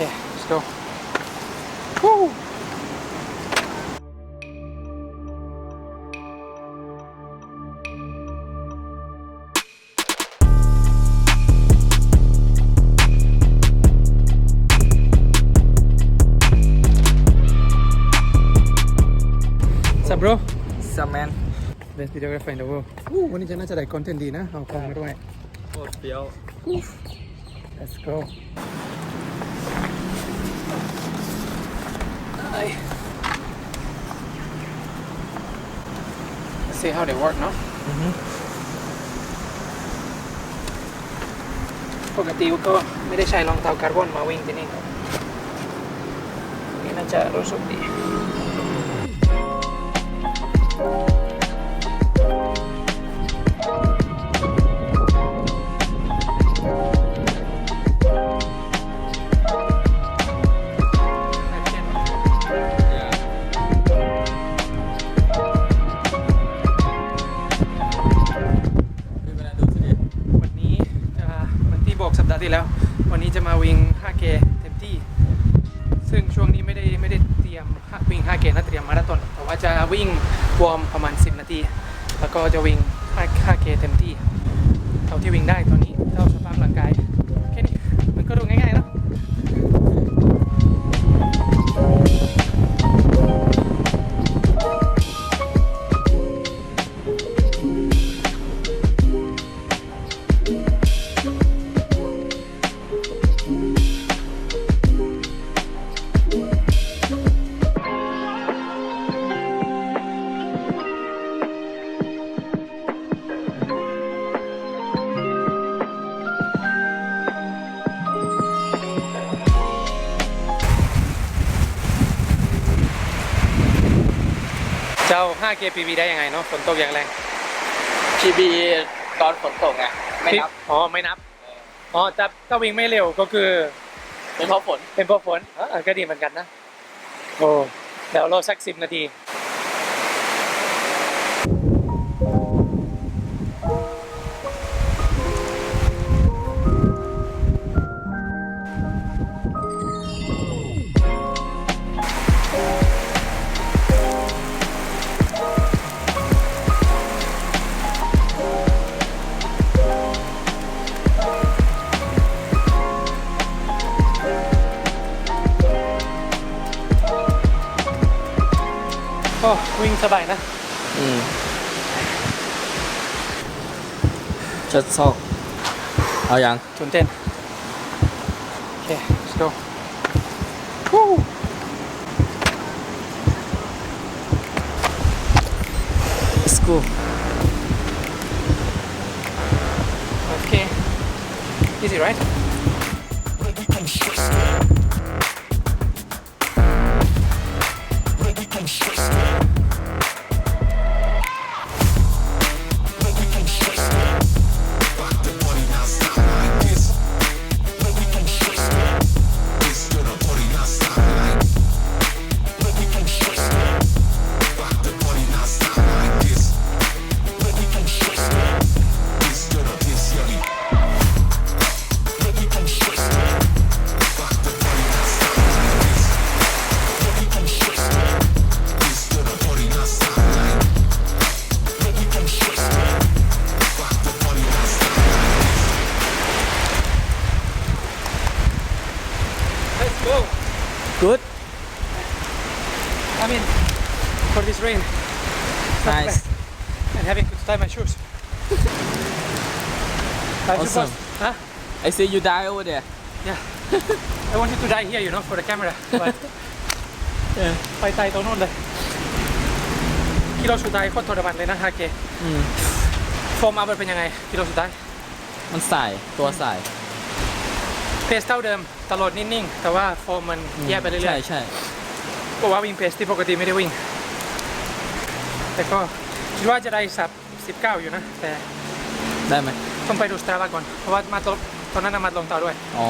Okay, let's go. Woo! What's up, bro? สแมน Best videographer in the world. อู้วันนี้จะน่าจะได้คอนเทนต์ดีนะ เอากล้องมาด้วย โคตรเฟี้ยว Let's go. Hi. Let's see how they work เนาะปกติก็ไม่ได้ใช้รองเท้าคาร์บอนมาวิ่งที่นี่ครับนี่น่าจะรู้สึกดี ที่บอกสัปดาที่แล้ว วันนี้จะมาวิ่ง 5K เต็มที่ ซึ่งช่วงนี้ไม่ได้ไม่ได้เตรียมวิ่ง 5K นะเตรียมมาราธอนแต่ว่าจะวิ่งวอร์มประมาณ 10 นาที แล้วก็จะวิ่ง เจ้า 5K PB ได้ยังไงเนาะฝนตกอย่างแรงพีบีตอนฝนตกไงไม่นับ อ๋อ ไม่นับ อ๋อถ้าถ้าวิ่งไม่เร็วก็คือ เป็นเพราะฝน เป็นเพราะฝนเออก็ดีเหมือนกันนะ โอ้เดี๋ยวรอสักสิบนาที ก็วิ่งสบายนะ อืมชัดซอก เอายังตื่นเต้นโอเค let's go Woo! let's go okay easy right tie my shoes I Awesome. suppose huh I see you die over there yeah I wanted to die here you know for the camera but ไปไตตรงนู้นเลยกิโลสุดท้ายโคตรทรมานเลยนะ 5K อืมฟอร์มอัพมันเป็นยังไงกิโลสุดท้ายมันใส่ตัวใส่เพสเท่าเดิมตลอดนิ่งๆ แต่ว่าฟอร์มมันแย่ไปเรื่ใช่อยใช่ๆเพราะว่าวิ่งเพสที่ปกติไม่ได้วิ่ง แต่ก็คิดว่าจะได้สับ 19 อยู่นะ แต่ได้ไหมต้องไปดูสตาร์บัคก่อน เพราะว่ามาตอนตอนนั้นนะมาลงเตาด้วย อ๋อ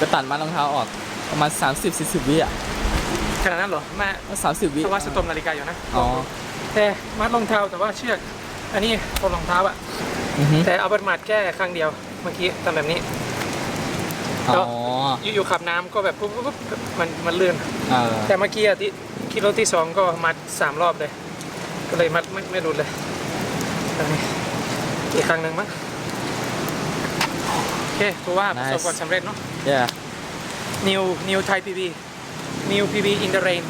ก็ตัดมัดรองเท้าออกประมาณ 30 40วิอะขนาดนั้นเหรอแม่ก็30วิเพราะว่าสตอมนาฬิกาอยู่นะอ๋อแต่มัดรองเท้าแต่ว่าเชือก อันนี้ตัวรองเท้าอะอือฮึแต่เอาบัตรมาดแค่ครั้งเดียวเมื่อกี้ทำแบบนี้อ๋ออยู่ๆขับน้ำก็แบบปุ๊บปุ๊บปุ๊บมันมันเลื่อนเออแต่เมื่อกี้อะที่กิโลที่สองก็มัดสามรอบเลย ก็เลยมัดไม่ไม่หลุดเลยอันนี้อีกครั้งหนึ่งมั้งโอเคถือว่าประสบความสำเร็จเนาะเย่ New New Thai PB New PB in the rain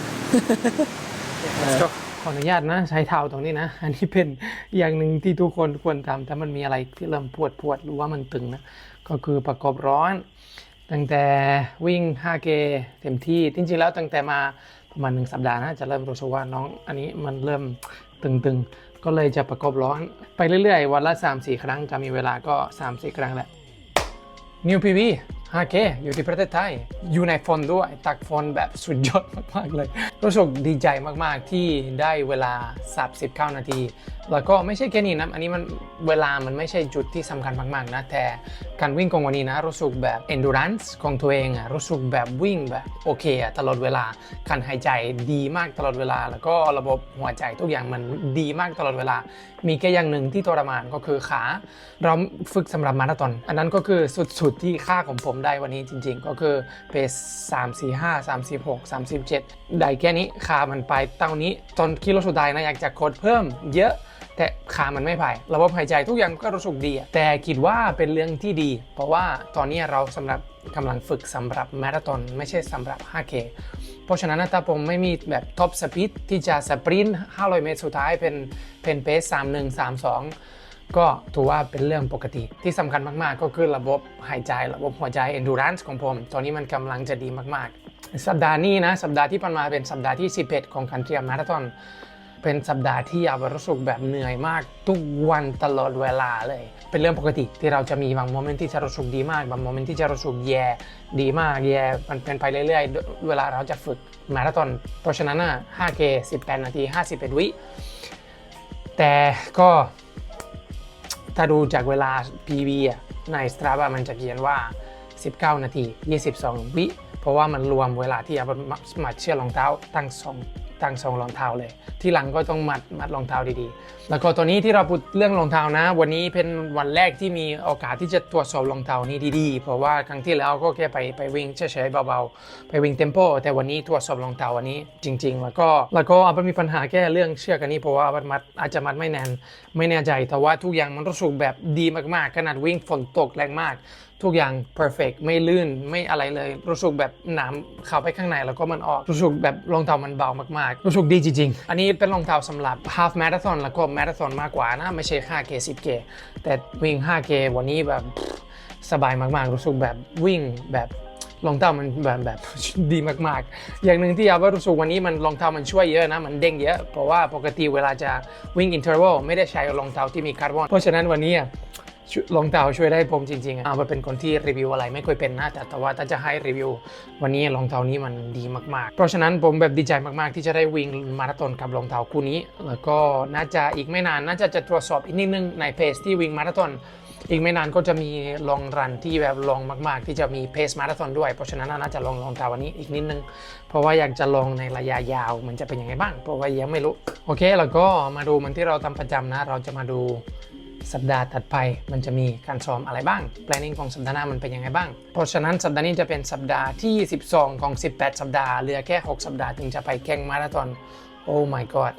Let's go ขออนุญาตนะ ใช้เท้าตรงนี้นะ อันนี้เป็นอย่างหนึ่งที่ทุกคนควรทำถ้ามันมีอะไรที่เริ่มปวดปวดหรือว่ามันตึงนะ ก็คือประกอบร้อน ตั้งแต่วิ่ง 5K เต็มที่ จริงๆแล้วตั้งแต่มา ประมาณหนึ่งสัปดาห์นะจะเริ่มรู้สึกว่าน้องอันนี้มันเริ่มตึงๆ ก็เลยจะประกบร้อนไปเรื่อยๆ วันละ 3-4 ครั้งจะมีเวลาก็ 3-4 ครั้งแหละ New PV 5K อยู่ที่ประเทศไทย อยู่ในฟอนต์ด้วย ตักฟอนต์แบบสุดยอดมากๆเลย รู้สึกดีใจมากๆที่ได้เวลา 39 นาที แล้วก็ไม่ใช่แค่นี้นะ อันนี้มันเวลามันไม่ใช่จุดที่สำคัญมากๆนะ แต่การวิ่งของวันนี้นะรู้สึกแบบ endurance ของตัวเองอะรู้สึกแบบวิ่งแบบโอเคอะตลอดเวลาการหายใจดีมากตลอดเวลา แล้วก็ระบบหัวใจทุกอย่างมันดีมากตลอดเวลา มีแค่อย่างหนึ่งที่ทรมานก็คือขา เราฝึกสำหรับมาราธอนอันนั้นก็คือสุดๆที่ค่าของผมได้วันนี้จริง ๆ ก็คือเปส3 4 5 3 6 37ได้แค่นี้ขามันไปเท่านี้ตอนกิโลสุดท้ายนะอยากจะกดเพิ่มเยอะ แต่ขามันไม่ไประบบหายใจทุกอย่างก็รู้สึกดีอะแต่คิดว่าเป็นเรื่องที่ดี เพราะว่าตอนนี้เราสำหรับกำลังฝึกสำหรับมาราธอนไม่ใช่สำหรับ 5K เพราะฉะนั้นนะถ้าผมไม่มีแบบท็อปสปีดที่จะสปรินต์500 เมตรสุดท้ายเป็นเป็นเปส31 32 ก็ถือว่าเป็นเรื่องปกติ ที่สำคัญมาก ๆ ก็คือระบบหายใจ ระบบหัวใจ endurance ของผม ตอนนี้มันกำลังจะดีมาก ๆ สัปดาห์นี้นะ สัปดาห์ที่ผ่านมาเป็นสัปดาห์ที่ 11 ของการเตรียมมาราธอน เป็นสัปดาห์ที่อาวรู้สึกแบบเหนื่อยมาก ทุกวันตลอดเวลาเลย เป็นเรื่องปกติที่เราจะมีบางโมเมนต์ที่จะรู้สึกดีมาก บางโมเมนต์ที่จะรู้สึกแย่ดีมากแย่มันเป็นไปเรื่อยๆ เวลาเราจะฝึกมาราธอนเพราะฉะนั้น 5K 18 นาที 51 วิแต่ก็ถ้าดูจากเวลา PB ใน Strava มันจะเขียนว่า 19 นาที 22 วิ เพราะว่ามันรวมเวลาที่เอามาเชื่อรองเท้าตั้ง 2 ต่างสองรองเท้าเลย ที่หลังก็ต้องมัดมัดรองเท้าดีๆ แล้วก็ตอนนี้ที่เราพูดเรื่องรองเท้านะ วันนี้เป็นวันแรกที่มีโอกาสที่จะตรวจสอบรองเท้านี้ดีๆ เพราะว่าครั้งที่แล้วก็แค่ไปไปวิ่งเฉยๆเบาๆ ไปวิ่งเทมโปแต่วันนี้ตรวจสอบรองเท้าวันนี้จริง ๆ แล้วก็แล้วก็อาจจะมีปัญหาแค่เรื่องเชือกอันนี้เพราะว่าอาบันมัดอาจจะมัดไม่แน่นไม่แน่ใจแต่ว่าทุกอย่างมันรู้สึกแบบดีมากๆขนาดวิ่งฝนตกแรงมาก ทุกอย่าง perfect ไม่ลื่นไม่อะไรเลย รู้สึกแบบหน้ำเข้าไปข้างในแล้วก็มันออก รู้สึกแบบรองเท้ามันเบามากๆ รู้สึกดีจริงๆ อันนี้เป็นรองเท้าสำหรับ half marathon แล้วก็ marathon มากกว่านะ ไม่ใช่ 5k 10k แต่วิ่ง 5k วันนี้แบบสบายมากๆ รู้สึกแบบวิ่งแบบรองเท้ามันแบบแบบดีมากๆ อย่างหนึ่งที่อยากว่ารู้สึกวันนี้มันรองเท้ามันช่วยเยอะนะ มันเด้งเยอะ เพราะว่าปกติเวลาจะวิ่ง interval ไม่ได้ใช้รองเท้าที่มีคาร์บอน เพราะฉะนั้นวันนี้อะช่วย รองเท้าช่วยได้ผมจริงๆอะอ่าเป็นคนที่รีวิวอะไรไม่ค่อยเป็นนะแต่แต่ว่าถ้าจะให้รีวิว วันนี้รองเท้านี้มันดีมากๆ เพราะฉะนั้นผมแบบดีใจมากๆ ที่จะได้วิ่งมาราธอนกับรองเท้าคู่นี้ แล้วก็น่าจะอีกไม่นานน่าจะจะตรวจสอบอีกนิดนึงในเพจที่วิ่งมาราธอนอีกไม่นานก็จะมีลองรันที่แบบลองมาก ๆ ที่จะมีเพจมาราธอนด้วย เพราะฉะนั้นน่าจะลองรองเท้าวันนี้อีกนิดนึง เพราะว่าอยากจะลองในระยะยาวมันจะเป็นยังไงบ้าง เพราะว่ายังไม่รู้ โอเค แล้วก็มาดูมันที่เราทำประจำนะ เราจะมาดู สัปดาห์ถัดไปมันจะมีการซ้อมอะไรบ้าง planning ของสัปดาห์หน้ามันเป็นยังไงบ้าง เพราะฉะนั้นสัปดาห์นี้จะเป็นสัปดาห์ที่ 12 ของ 18 สัปดาห์ เหลือแค่ 6 สัปดาห์ถึงจะไปแข่งมาราธอน โอ้ my god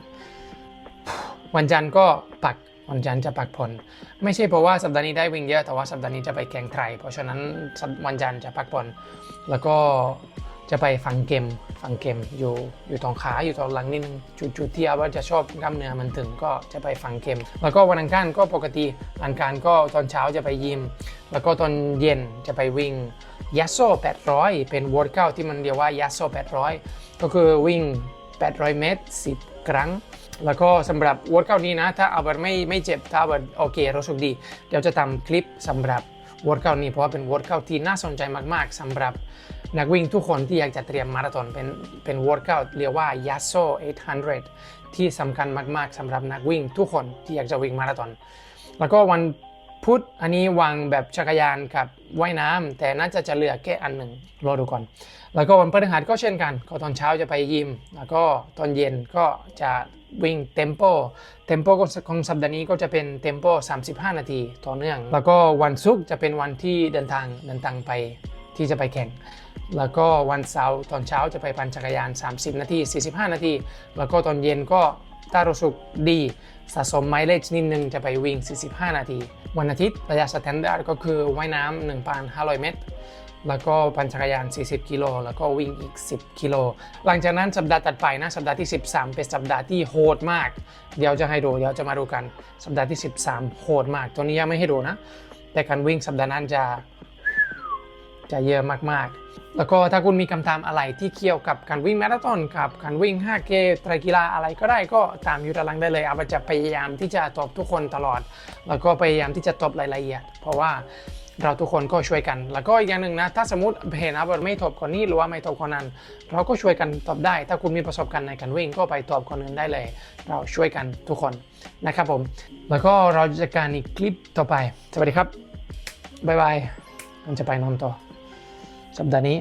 วันจันทร์ก็ปักวันจันทร์จะปักผล ไม่ใช่เพราะว่าสัปดาห์นี้ได้วิ่งเยอะแต่ว่าสัปดาห์นี้จะไปแข่งไทยเพราะฉะนั้นวันจันทร์จะพักผ่อนแล้วก็ จะไปฟังเกมฟังเกมอยู่อยู่ตรงขาอยู่ตรงหลังนิดนึงจุดจุดที่อาว่าจะชอบกล้ามเนื้อมันถึงก็จะไปฟังเกมแล้วก็วันอังคารก็ปกติอังคารก็ตอนเช้าจะไปยิม แล้วก็ตอนเย็นจะไปวิ่งยัสโซ800 เป็นวอร์เก u ที่มันเรียกว่ายัสโซ800 ก็คือวิ่ง 800 เมตร 10 ครั้ง แล้วก็สำหรับวอร์เก u นี้นะ ถ้าเอาแบบไม่ไม่เจ็บถ้าอาแบบโอเครู้สึกดี เดี๋ยวจะทำคลิปสำหรับวอร์เก u นี้เพราะว่าเป็นวอร์เก u ที่น่าสนใจมากๆสำหรับ นักวิ่งทุกคนที่อยากจะเตรียมมาราธอนเป็นเป็นวอร์ก u เรียกว่า Yasso 800 ที่สำคัญมากๆสำหรับนักวิ่งทุกคนที่อยากจะวิ่งมาราธอนแล้วก็วันพุธอันนี้วางแบบจักรยานกับว่ายน้ำแต่น่าจะจะเหลือแค่อันหนึ่งรอดูก่อน แล้วก็วันพฤหัสก็เช่นกัน ก็ตอนเช้าจะไปยิม แล้วก็ตอนเย็นก็จะวิ่งเทมโปเทมโปของสัปดาห์นี้ก็จะเป็นเทมโป 35 นาทีต่อเนื่อง แล้วก็วันศุกร์จะเป็นวันที่เดินทางเดินทางไปที่จะไปแข่ง แล้วก็วันเสาร์ตอนเช้าจะไปปั่นจักรยาน 30 นาที 45 นาที แล้วก็ตอนเย็นก็ถ้ารู้สึกดีสะสมไมล์เลจนิดนึงจะไปวิ่ง 45 นาที วันอาทิตย์ระยะสแตนดาร์ดก็คือว่ายน้ำ1,500 เมตร แล้วก็ปั่นจักรยาน 40 กิโล แล้วก็วิ่งอีก 10 กิโล หลังจากนั้นสัปดาห์ตัดไปนะ สัปดาห์ที่ 13 เป็นสัปดาห์ที่โหดมาก เดี๋ยวจะให้ดู เดี๋ยวจะมาดูกัน สัปดาห์ที่ 13 โหดมาก ตัวนี้ยังไม่ให้ดูนะ แต่การวิ่งสัปดาห์นั้นจะ จะเยอะมากๆ แล้วก็ถ้าคุณมีคำถามอะไรที่เกี่ยวกับการวิ่งมาราธอนกับการวิ่ง 5K ไตรกีฬาอะไรก็ได้ก็ตามอยู่ด้าลังได้เลยอาจจะพยายามที่จะตอบทุกคนตลอด แล้วก็พยายามที่จะตอบรายละเอียด เพราะว่าเราทุกคนก็ช่วยกัน แล้วก็อีกอย่างหนึ่งนะ ถ้าสมมติเห็นนะว่าไม่ตอบคนนี้หรือว่าไม่ตอบคนนั้น เราก็ช่วยกันตอบได้ ถ้าคุณมีประสบการณ์ในการวิ่งก็ไปตอบคนอื่นได้เลย เราช่วยกันทุกคนนะครับผม แล้วก็เราจะการอีกคลิปต่อไป สวัสดีครับ บ๊ายบายผมจะไปนอนต่อ สัปดาห์นี้